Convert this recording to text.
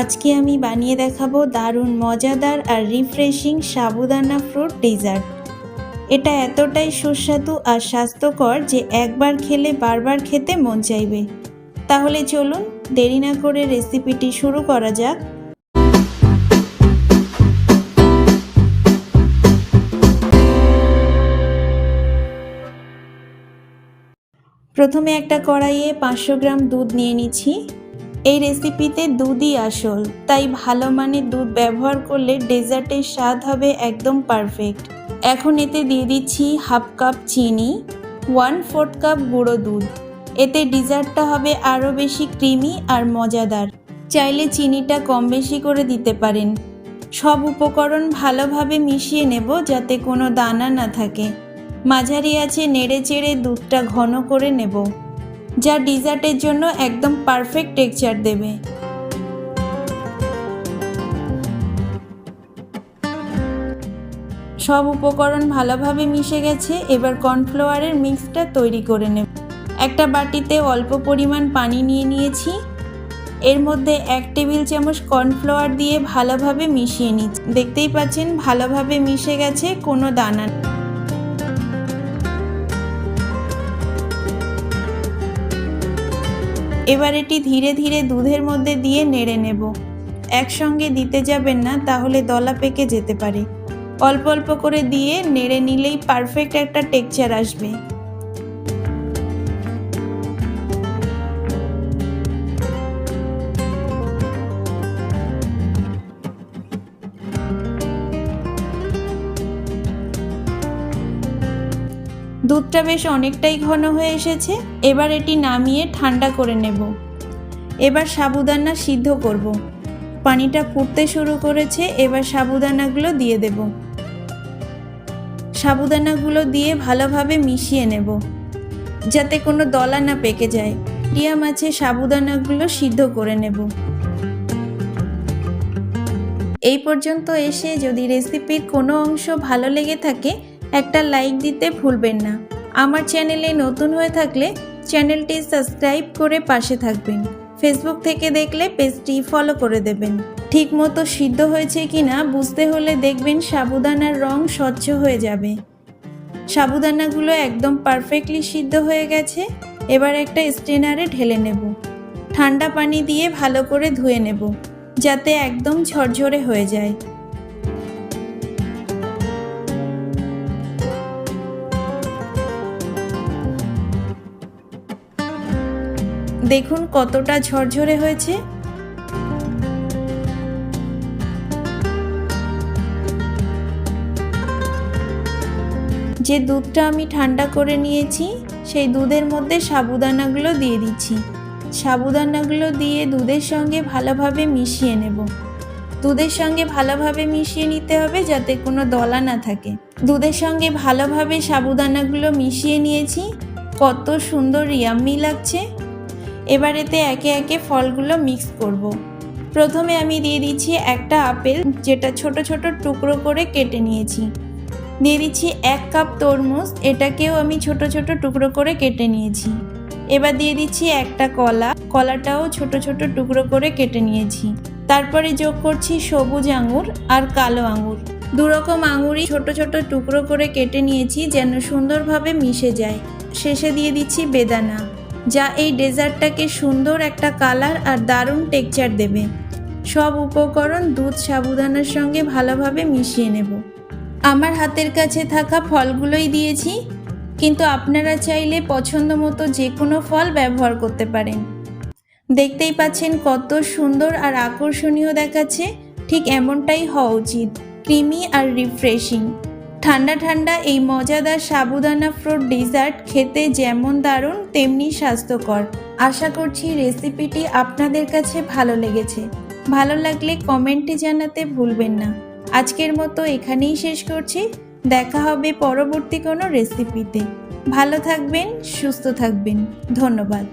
আজকে আমি বানিয়ে দেখাবো দারুণ, মজাদার আর রিফ্রেশিং সাবুদানা ফ্রুট ডেজার্ট এটা এতটাই সুস্বাদু আর স্বাস্থ্যকর যে একবার খেলে বারবার খেতে মন চাইবে। তাহলে চলুন, দেরি না করে রেসিপিটি শুরু করা যাক। প্রথমে একটা কড়াইয়ে পাঁচশো গ্রাম দুধ নিয়ে নিচ্ছি। এই রেসিপিতে দুধই আসল। তাই ভালো মানের দুধ ব্যবহার করলে ডেজার্টের স্বাদ হবে একদম পারফেক্ট এখন এতে দিয়ে দিচ্ছি হাফ কাপ চিনি ওয়ান ফোর্থ কাপ গুঁড়ো দুধ। এতে ডেজার্টটা হবে আরও বেশি ক্রিমি আর মজাদার। চাইলে চিনিটা কম বেশি করে দিতে পারেন। সব উপকরণ ভালোভাবে মিশিয়ে নেব যাতে কোনো দানা না থাকে। মাঝারি আছে নেড়ে চেড়ে দুধটা ঘন করে নেব। যা ডিজার্টের জন্য একদম পারফেক্ট টেক্সচার দেবে। সব উপকরণ ভালোভাবে মিশে গেছে, এবার কর্নফ্লাওয়ারের মিক্সটা তৈরি করে নেব। একটা বাটিতে অল্প পরিমাণ পানি নিয়ে নিয়েছি। এর মধ্যে এক টেবিল চামচ কর্নফ্লাওয়ার দিয়ে ভালোভাবে মিশিয়ে নিচ্ছি। দেখতেই পাচ্ছেন, ভালোভাবে মিশে গেছে, কোনো দানা এবার এটি ধীরে ধীরে দুধের মধ্যে দিয়ে নেড়ে নেব। একসঙ্গে দিতে যাবেন না, তাহলে দলা পেকে যেতে পারে। অল্প অল্প করে দিয়ে নেড়ে নিলেই পারফেক্ট একটা টেক্সচার আসবে। দুধটা বেশ অনেকটাই ঘন হয়ে এসেছে, এবার এটি নামিয়ে ঠান্ডা করে নেব। এবার সাবুদানা সিদ্ধ করব। পানিটা ফুটতে শুরু করেছে, এবার সাবুদানাগুলো দিয়ে দেব। সাবুদানাগুলো দিয়ে ভালোভাবে মিশিয়ে নেব, যাতে কোনো দলা না পেকে যায়। টিয়া মাছে সাবুদানাগুলো সিদ্ধ করে নেব। এই পর্যন্ত এসে যদি রেসিপির কোনো অংশ ভালো লেগে থাকে, একটা লাইক দিতে ভুলবেন না। আমার চ্যানেলে নতুন হয়ে থাকলে চ্যানেলটি সাবস্ক্রাইব করে পাশে থাকবেন। ফেসবুক থেকে দেখলে পেজটি ফলো করে দেবেন। ঠিক মতো সিদ্ধ হয়েছে কিনা বুঝতে হলে দেখবেন সাবুদানার রং স্বচ্ছ হয়ে যাবে। সাবুদানাগুলো একদম পারফেক্টলি সিদ্ধ হয়ে গেছে। এবার একটা স্ট্রেনারে ঢেলে নেব। ঠান্ডা পানি দিয়ে ভালো করে ধুয়ে নেব, যাতে একদম ঝরঝরে হয়ে যায়। দেখুন কতটা ঝরঝরে হয়েছে। যে দুধটা আমি ঠান্ডা করে নিয়েছি, সেই দুধের মধ্যে সাবুদানাগুলো দিয়ে দিচ্ছি। সাবুদানাগুলো দিয়ে দুধের সঙ্গে ভালোভাবে মিশিয়ে নেব। দুধের সঙ্গে ভালোভাবে মিশিয়ে নিতে হবে যাতে কোনো দলা না থাকে। দুধের সঙ্গে ভালোভাবে সাবুদানাগুলো মিশিয়ে নিয়েছি। কত সুন্দর ইয়াম্মি লাগছে। এবার এতে একে একে ফলগুলো মিক্স করব। প্রথমে আমি দিয়ে দিচ্ছি একটা আপেল, যেটা ছোট ছোট টুকরো করে কেটে নিয়েছি। দিয়ে দিচ্ছি এক কাপ তরমুজ, এটাকেও আমি ছোট ছোট টুকরো করে কেটে নিয়েছি। এবার দিয়ে দিচ্ছি একটা কলা, কলাটাও ছোট ছোট টুকরো করে কেটে নিয়েছি। তারপরে যোগ করছি সবুজ আঙুর আর কালো আঙুর। দুরকম আঙুরই ছোট ছোট টুকরো করে কেটে নিয়েছি, যেন সুন্দরভাবে মিশে যায়। শেষে দিয়ে দিচ্ছি বেদানা। যা এই ডেজার্টটাকে সুন্দর একটা কালার আর দারুণ টেক্সচার দেবে। সব উপকরণ দুধ সাবুদানার সঙ্গে ভালোভাবে মিশিয়ে নেব। আমার হাতের কাছে থাকা ফলগুলোই দিয়েছি, কিন্তু আপনারা চাইলে পছন্দ মতো যে কোনো ফল ব্যবহার করতে পারেন। দেখতেই পাচ্ছেন কত সুন্দর আর আকর্ষণীয় দেখাচ্ছে, ঠিক এমনটাই হওয়া উচিত, ক্রিমি আর রিফ্রেশিং। ঠান্ডা ঠান্ডা এই মজাদার সাবুদানা ফ্রুট ডিজার্ট খেতে যেমন দারুণ, তেমনি স্বাস্থ্যকর। আশা করছি রেসিপিটি আপনাদের কাছে ভালো লেগেছে। ভালো লাগলে কমেন্টে জানাতে ভুলবেন না। আজকের মতো এখানেই শেষ করছি। দেখা হবে পরবর্তী কোনো রেসিপিতে। ভালো থাকবেন, সুস্থ থাকবেন। ধন্যবাদ।